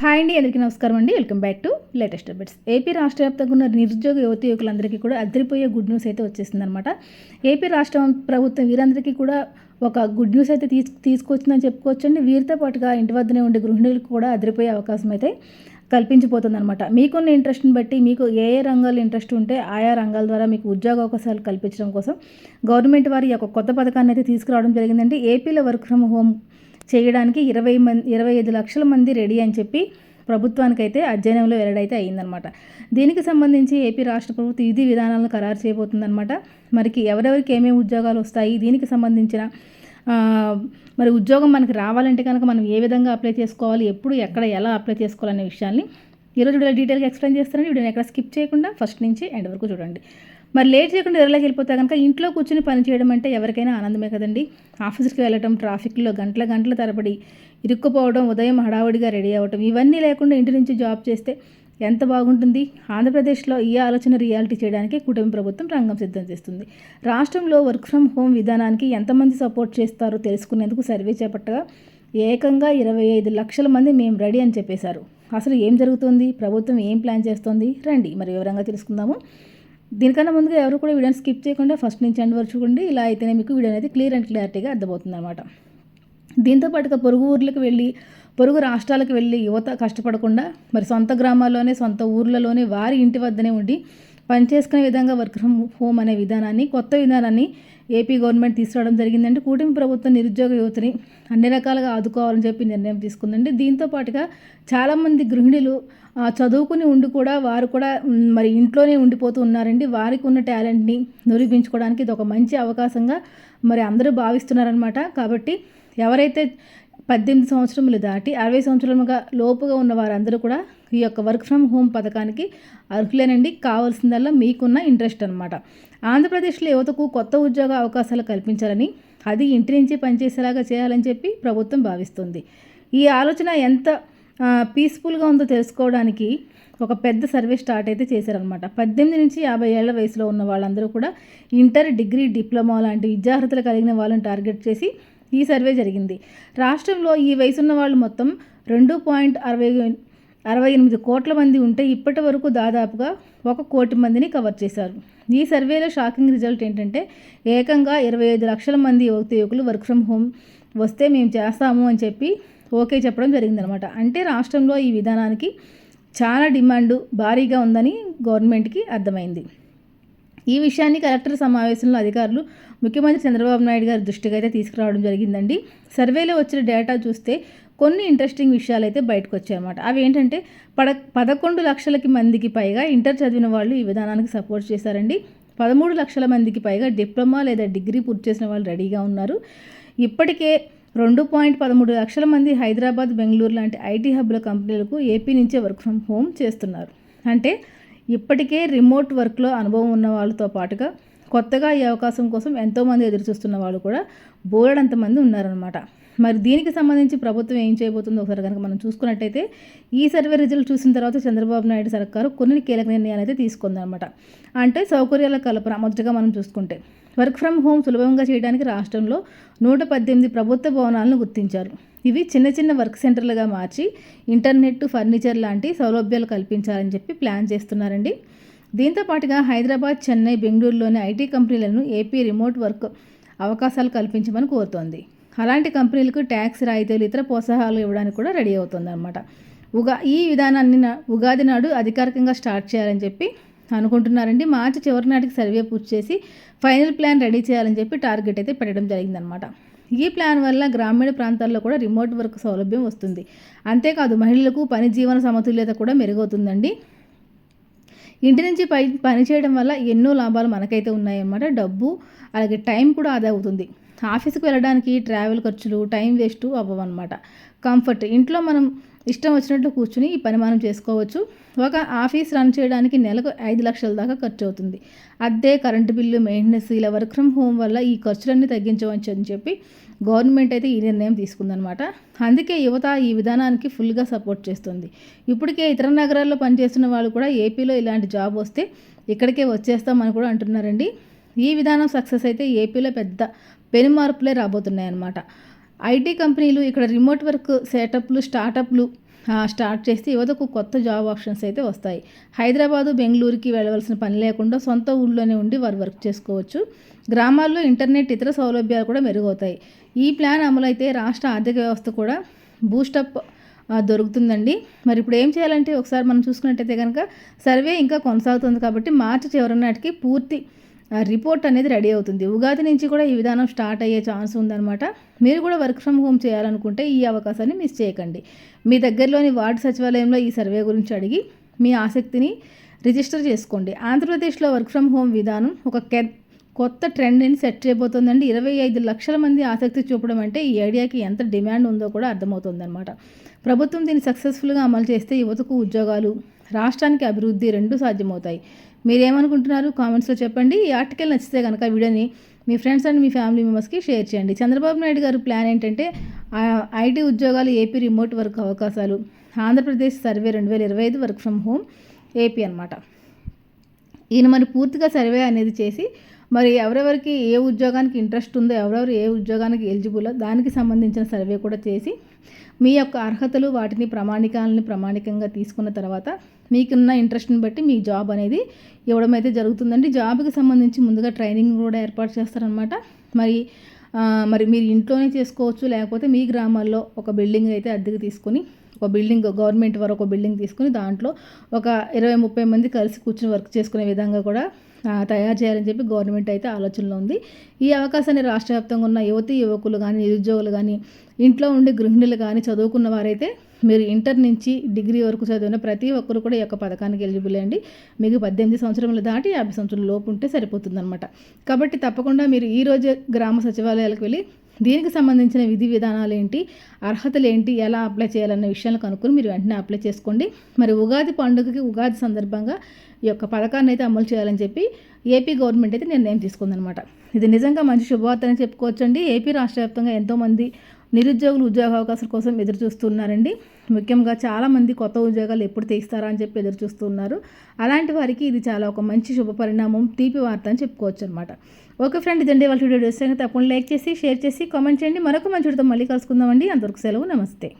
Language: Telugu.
హాయ్ అండి అందరికీ నమస్కారం అండి. Welcome back to latest updates. AP రాష్ట్ర వ్యాప్తంగా ఉన్న నిరుద్యోగ యువతి యువకులందరికీ కూడా అదిరిపోయే గుడ్ న్యూస్ అయితే వచ్చేసిందనమాట ఏపీ రాష్ట్ర ప్రభుత్వం వీరందరికీ కూడా ఒక గుడ్ న్యూస్ అయితే తీసు తీసుకొచ్చిందని చెప్పుకోవచ్చండి. వీరితో పాటుగా ఇంటి వద్దనే ఉండే గృహిణులకు కూడా అదిరిపోయే అవకాశం అయితే కల్పించిపోతుందన్నమాట. మీకున్న ఇంట్రెస్ట్ని బట్టి మీకు ఏ ఏ రంగాలు ఇంట్రెస్ట్ ఉంటే ఆయా రంగాల ద్వారా మీకు ఉద్యోగ అవకాశాలు కల్పించడం కోసం గవర్నమెంట్ వారి యొక్క కొత్త పథకాన్ని అయితే తీసుకురావడం జరిగిందండి. ఏపీలో వర్క్ ఫ్రమ్ హోమ్ చేయడానికి ఇరవై మంది ఇరవై ఐదు లక్షల మంది రెడీ అని చెప్పి ప్రభుత్వానికైతే అధ్యయనంలో వెల్లడైతే అయిందనమాట దీనికి సంబంధించి ఏపీ రాష్ట్ర ప్రభుత్వం విధి విధానాలను ఖరారు చేయబోతుందనమాట మరికి ఎవరెవరికి ఏమేమి ఉద్యోగాలు వస్తాయి దీనికి సంబంధించిన మరి ఉద్యోగం మనకి రావాలంటే కనుక మనం ఏ విధంగా అప్లై చేసుకోవాలి ఎప్పుడు ఎక్కడ ఎలా అప్లై చేసుకోవాలనే విషయాన్ని ఈరోజు డీటెయిల్గా ఎక్స్ప్లెయిన్ చేస్తారని వీడియోని ఎక్కడ స్కిప్ చేయకుండా ఫస్ట్ నుంచి ఎండ్ వరకు చూడండి. మరి లేట్ చేయకుండా ఎర్రలోకి వెళ్ళిపోతే కనుక ఇంట్లో కూర్చొని పని చేయడం అంటే ఎవరికైనా ఆనందమే కదండి. ఆఫీస్కి వెళ్ళటం ట్రాఫిక్లో గంటల గంటల తరబడి ఇరుక్కుపోవడం ఉదయం హడావుడిగా రెడీ అవ్వటం ఇవన్నీ లేకుండా ఇంటి నుంచి జాబ్ చేస్తే ఎంత బాగుంటుంది? ఆంధ్రప్రదేశ్లో ఈ ఆలోచన రియాలిటీ చేయడానికి కుటుంబ ప్రభుత్వం రంగం సిద్ధం చేస్తుంది. రాష్ట్రంలో వర్క్ ఫ్రమ్ హోమ్ విధానానికి ఎంతమంది సపోర్ట్ చేస్తారో తెలుసుకునేందుకు సర్వే చేపట్టగా ఏకంగా ఇరవై ఐదు లక్షల మంది మేము రెడీ అని చెప్పేశారు. అసలు ఏం జరుగుతుంది? ప్రభుత్వం ఏం ప్లాన్ చేస్తోంది? రండి మరి వివరంగా తెలుసుకుందాము. దీనికన్నా ముందుగా ఎవరు కూడా వీడియోని స్కిప్ చేయకుండా ఫస్ట్ నుంచి ఎండ్ వరకు చూడండి. ఇలా అయితేనే మీకు వీడియో అనేది క్లియర్ అండ్ క్లారిటీగా అర్థమవుతుంది అనమాట దీంతో పాటుగా పొరుగు ఊర్లకు వెళ్ళి పొరుగు రాష్ట్రాలకు వెళ్ళి యువత కష్టపడకుండా మరి సొంత గ్రామాల్లోనే సొంత ఊర్లలోనే వారి ఇంటి వద్దనే ఉండి పనిచేసుకునే విధంగా వర్క్ ఫ్రమ్ హోమ్ అనే విధానాన్ని కొత్త విధానాన్ని ఏపీ గవర్నమెంట్ తీసుకురావడం జరిగిందంటే కూటమి ప్రభుత్వం నిరుద్యోగ యువతని అన్ని రకాలుగా ఆదుకోవాలని చెప్పి నిర్ణయం తీసుకుందండి. దీంతో పాటుగా చాలామంది గృహిణులు చదువుకుని ఉండి కూడా వారు కూడా మరి ఇంట్లోనే ఉండిపోతూ ఉన్నారండి. వారికి ఉన్న టాలెంట్ని నిరూపించుకోవడానికి ఇది ఒక మంచి అవకాశంగా మరి అందరూ భావిస్తున్నారనమాట కాబట్టి ఎవరైతే పద్దెనిమిది సంవత్సరములు దాటి అరవై సంవత్సరముగా లోపుగా ఉన్న వారందరూ కూడా ఈ యొక్క వర్క్ ఫ్రమ్ హోమ్ పథకానికి అర్హులేనండి. కావాల్సిందల్లా మీకున్న ఇంట్రెస్ట్ అనమాట ఆంధ్రప్రదేశ్లో యువతకు కొత్త ఉద్యోగ అవకాశాలు కల్పించాలని అది ఇంటి నుంచి పనిచేసేలాగా చేయాలని చెప్పి ప్రభుత్వం భావిస్తుంది. ఈ ఆలోచన ఎంత పీస్ఫుల్గా ఉందో తెలుసుకోవడానికి ఒక పెద్ద సర్వే స్టార్ట్ అయితే చేశారనమాట పద్దెనిమిది నుంచి యాభై ఏళ్ళ వయసులో ఉన్న వాళ్ళందరూ కూడా ఇంటర్ డిగ్రీ డిప్లొమా లాంటి విద్యార్హతలు కలిగిన వాళ్ళని టార్గెట్ చేసి ఈ సర్వే జరిగింది. రాష్ట్రంలో ఈ వయసున్న వాళ్ళు మొత్తం రెండు పాయింట్ అరవై అరవై ఎనిమిది కోట్ల మంది ఉంటే ఇప్పటి వరకు దాదాపుగా ఒక కోటి మందిని కవర్ చేశారు. ఈ సర్వేలో షాకింగ్ రిజల్ట్ ఏంటంటే ఏకంగా ఇరవై ఐదు లక్షల మంది యువత యువకులు వర్క్ ఫ్రమ్ హోమ్ వస్తే మేము చేస్తాము అని చెప్పి ఓకే చెప్పడం జరిగిందనమాట. అంటే రాష్ట్రంలో ఈ విధానానికి చాలా డిమాండ్ భారీగా ఉందని గవర్నమెంట్కి అర్థమైంది. ఈ విషయాన్ని కలెక్టర్ సమావేశంలో అధికారులు ముఖ్యమంత్రి చంద్రబాబు నాయుడు గారి దృష్టికి అయితే తీసుకురావడం జరిగిందండి. సర్వేలో వచ్చిన డేటా చూస్తే కొన్ని ఇంట్రెస్టింగ్ విషయాలు అయితే బయటకు వచ్చాయన్నమాట అవి ఏంటంటే పడ పదకొండు లక్షలకి మందికి పైగా ఇంటర్ చదివిన వాళ్ళు ఈ విధానానికి సపోర్ట్ చేశారండి. పదమూడు లక్షల మందికి పైగా డిప్లొమా లేదా డిగ్రీ పూర్తి చేసిన వాళ్ళు రెడీగా ఉన్నారు. ఇప్పటికే రెండు పాయింట్ పదమూడు లక్షల మంది హైదరాబాద్ బెంగళూరు లాంటి ఐటీ హబ్ల కంపెనీలకు ఏపీ నుంచే వర్క్ ఫ్రమ్ హోమ్ చేస్తున్నారు. అంటే ఇప్పటికే రిమోట్ వర్క్లో అనుభవం ఉన్న వాళ్ళతో పాటుగా కొత్తగా ఈ అవకాశం కోసం ఎంతోమంది ఎదురు చూస్తున్న వాళ్ళు కూడా బోలెడంతమంది ఉన్నారనమాట మరి దీనికి సంబంధించి ప్రభుత్వం ఏం చేయబోతుందో ఒకసారి కనుక మనం చూసుకున్నట్టయితే ఈ సర్వే రిజల్ట్ చూసిన తర్వాత చంద్రబాబు నాయుడు సర్కారు కొన్ని కీలక నిర్ణయాలు అయితే తీసుకుందనమాట అంటే సౌకర్యాల కల్పన మొదటగా మనం చూసుకుంటే వర్క్ ఫ్రమ్ హోమ్ సులభంగా చేయడానికి రాష్ట్రంలో నూట పద్దెనిమిది ప్రభుత్వ భవనాలను గుర్తించారు. ఇవి చిన్న చిన్న వర్క్ సెంటర్లుగా మార్చి ఇంటర్నెట్ ఫర్నిచర్ లాంటి సౌలభ్యాలు కల్పించాలని చెప్పి ప్లాన్ చేస్తున్నారండి. దీంతో పాటుగా హైదరాబాద్ చెన్నై బెంగళూరులోని ఐటీ కంపెనీలను ఏపీ రిమోట్ వర్క్ అవకాశాలు కల్పించమని కోరుతోంది. అలాంటి కంపెనీలకు ట్యాక్స్ రాయితీలు ఇతర ప్రోత్సాహాలు ఇవ్వడానికి కూడా రెడీ అవుతుంది అనమాట ఉగా ఈ విధానాన్ని ఉగాది నాడు అధికారికంగా స్టార్ట్ చేయాలని చెప్పి అనుకుంటున్నారండి. మార్చి చివరి నాటికి సర్వే పూర్తి చేసి ఫైనల్ ప్లాన్ రెడీ చేయాలని చెప్పి టార్గెట్ అయితే పెట్టడం జరిగిందనమాట ఈ ప్లాన్ వల్ల గ్రామీణ ప్రాంతాల్లో కూడా రిమోట్ వర్క్ సౌలభ్యం వస్తుంది. అంతేకాదు మహిళలకు పని జీవన సమతుల్యత కూడా మెరుగవుతుందండి. ఇంటి నుంచి పై పని చేయడం వల్ల ఎన్నో లాభాలు మనకైతే ఉన్నాయన్నమాట. డబ్బు అలాగే టైం కూడా ఆదా అవుతుంది. ఆఫీస్కి వెళ్ళడానికి ట్రావెల్ ఖర్చులు టైం వేస్ట్ అవ్వవన్నమాట. కంఫర్ట్ ఇంట్లో మనం ఇష్టం వచ్చినట్లు కూర్చుని ఈ పని మనం చేసుకోవచ్చు. ఒక ఆఫీస్ రన్ చేయడానికి నెలకు ఐదు లక్షల దాకా ఖర్చు అవుతుంది అద్దె కరెంటు బిల్లు మెయింటెనెన్స్ ఇలా వర్క్ ఫ్రమ్ హోమ్ వల్ల ఈ ఖర్చులన్నీ తగ్గించవచ్చు అని చెప్పి గవర్నమెంట్ అయితే ఈ నిర్ణయం తీసుకుందనమాట అందుకే యువత ఈ విధానానికి ఫుల్గా సపోర్ట్ చేస్తుంది. ఇప్పటికే ఇతర నగరాల్లో పనిచేస్తున్న వాళ్ళు కూడా ఏపీలో ఇలాంటి జాబ్ వస్తే ఇక్కడికే వచ్చేస్తామని కూడా అంటున్నారండి. ఈ విధానం సక్సెస్ అయితే ఏపీలో పెద్ద పెను మార్పులే రాబోతున్నాయి అన్నమాట ఐటీ కంపెనీలు ఇక్కడ రిమోట్ వర్క్ సెటప్లు స్టార్టప్లు స్టార్ట్ చేస్తే యువతకు కొత్త జాబ్ ఆప్షన్స్ అయితే వస్తాయి. హైదరాబాదు బెంగళూరుకి వెళ్ళవలసిన పని లేకుండా సొంత ఊళ్ళోనే ఉండి వారు వర్క్ చేసుకోవచ్చు. గ్రామాల్లో ఇంటర్నెట్ ఇతర సౌలభ్యాలు కూడా మెరుగవుతాయి. ఈ ప్లాన్ అమలైతే రాష్ట్ర ఆర్థిక వ్యవస్థ కూడా బూస్టప్ దొరుకుతుందండి. మరి ఇప్పుడు ఏం చేయాలంటే ఒకసారి మనం చూసుకున్నట్టయితే కనుక సర్వే ఇంకా కొనసాగుతుంది కాబట్టి మార్చి చివరి నాటికి పూర్తి రిపోర్ట్ అనేది రెడీ అవుతుంది. ఉగాది నుంచి కూడా ఈ విధానం స్టార్ట్ అయ్యే ఛాన్స్ ఉందన్నమాట. మీరు కూడా వర్క్ ఫ్రమ్ హోమ్ చేయాలనుకుంటే ఈ అవకాశాన్ని మిస్ చేయకండి. మీ దగ్గరలోని వార్డు సచివాలయంలో ఈ సర్వే గురించి అడిగి మీ ఆసక్తిని రిజిస్టర్ చేసుకోండి. ఆంధ్రప్రదేశ్లో వర్క్ ఫ్రమ్ హోమ్ విధానం ఒక కె కొత్త ట్రెండ్ని సెట్ చేయబోతోందండి. ఇరవై ఐదు లక్షల మంది ఆసక్తి చూపడం అంటే ఈ ఐడియాకి ఎంత డిమాండ్ ఉందో కూడా అర్థమవుతుందన్నమాట. ప్రభుత్వం దీన్ని సక్సెస్ఫుల్గా అమలు చేస్తే యువతకు ఉద్యోగాలు రాష్ట్రానికి అభివృద్ధి రెండు సాధ్యమవుతాయి. మీరేమనుకుంటున్నారు? కామెంట్స్లో చెప్పండి. ఈ ఆర్టికల్ నచ్చితే కనుక వీడియోని మీ ఫ్రెండ్స్ అండ్ మీ ఫ్యామిలీ మెంబర్స్కి షేర్ చేయండి. చంద్రబాబు నాయుడు గారు ప్లాన్ ఏంటంటే ఐటీ ఉద్యోగాలు ఏపీ రిమోట్ వర్క్ అవకాశాలు ఆంధ్రప్రదేశ్ సర్వే రెండు వేల ఇరవై ఐదు వర్క్ ఫ్రమ్ హోమ్ ఏపీ అనమాట ఈయన మరి పూర్తిగా సర్వే అనేది చేసి మరి ఎవరెవరికి ఏ ఉద్యోగానికి ఇంట్రెస్ట్ ఉందో ఎవరెవరు ఏ ఉద్యోగానికి ఎలిజిబుల్ దానికి సంబంధించిన సర్వే కూడా చేసి మీ యొక్క అర్హతలు వాటిని ప్రామాణికాలని ప్రామాణికంగా తీసుకున్న తర్వాత మీకున్న ఇంట్రెస్ట్ని బట్టి మీ జాబ్ అనేది ఇవ్వడం అయితే జరుగుతుందండి. జాబ్కి సంబంధించి ముందుగా ట్రైనింగ్ కూడా ఏర్పాటు చేస్తారనమాట మరి మరి మీరు ఇంట్లోనే చేసుకోవచ్చు లేకపోతే మీ గ్రామాల్లో ఒక బిల్డింగ్ అయితే అద్దెకి తీసుకొని ఒక బిల్డింగ్ గవర్నమెంట్ వారు ఒక బిల్డింగ్ తీసుకుని దాంట్లో ఒక ఇరవై ముప్పై మంది కలిసి కూర్చుని వర్క్ చేసుకునే విధంగా కూడా తయారు చేయాలని చెప్పి గవర్నమెంట్ అయితే ఆలోచనలో ఉంది. ఈ అవకాశాన్ని రాష్ట్ర వ్యాప్తంగా ఉన్న యువతి యువకులు కానీ నిరుద్యోగులు కానీ ఇంట్లో ఉండే గృహిణులు కానీ చదువుకున్న వారైతే మీరు ఇంటర్ నుంచి డిగ్రీ వరకు చదివిన ప్రతి ఒక్కరు కూడా ఈ యొక్క పథకానికి ఎలిజిబుల్ అండి. మీకు పద్దెనిమిది సంవత్సరములు దాటి యాభై సంవత్సరాల లోపు ఉంటే సరిపోతుందన్నమాట. కాబట్టి తప్పకుండా మీరు ఈ రోజే గ్రామ సచివాలయాలకు వెళ్ళి దీనికి సంబంధించిన విధి విధానాలు ఏంటి అర్హతలు ఏంటి ఎలా అప్లై చేయాలన్న విషయాలు కనుక్కొని మీరు వెంటనే అప్లై చేసుకోండి. మరి ఉగాది పండుగకి ఉగాది సందర్భంగా ఈ యొక్క పథకాన్ని అయితే అమలు చేయాలని చెప్పి ఏపీ గవర్నమెంట్ అయితే నిర్ణయం తీసుకుందనమాట ఇది నిజంగా మంచి శుభవార్త అని చెప్పుకోవచ్చండి. ఏపీ రాష్ట్ర వ్యాప్తంగా ఎంతోమంది నిరుద్యోగులు ఉద్యోగ అవకాశాల కోసం ఎదురు చూస్తున్నారండి ముఖ్యంగా చాలామంది కొత్త ఉద్యోగాలు ఎప్పుడు తీస్తారా అని చెప్పి ఎదురు చూస్తున్నారు అలాంటి వారికి ఇది చాలా ఒక మంచి శుభ పరిణామం తీపి వార్త అని చెప్పుకోవచ్చు అనమాట ఓకే ఫ్రెండ్ ఇదండి వాళ్ళ వీడియో చూస్తే తప్పకుండా లైక్ చేసి షేర్ చేసి కామెంట్ చేయండి. మరొక మంచి మళ్ళీ కలుసుకుందామండి. అంతవరకు సెలవు నమస్తే.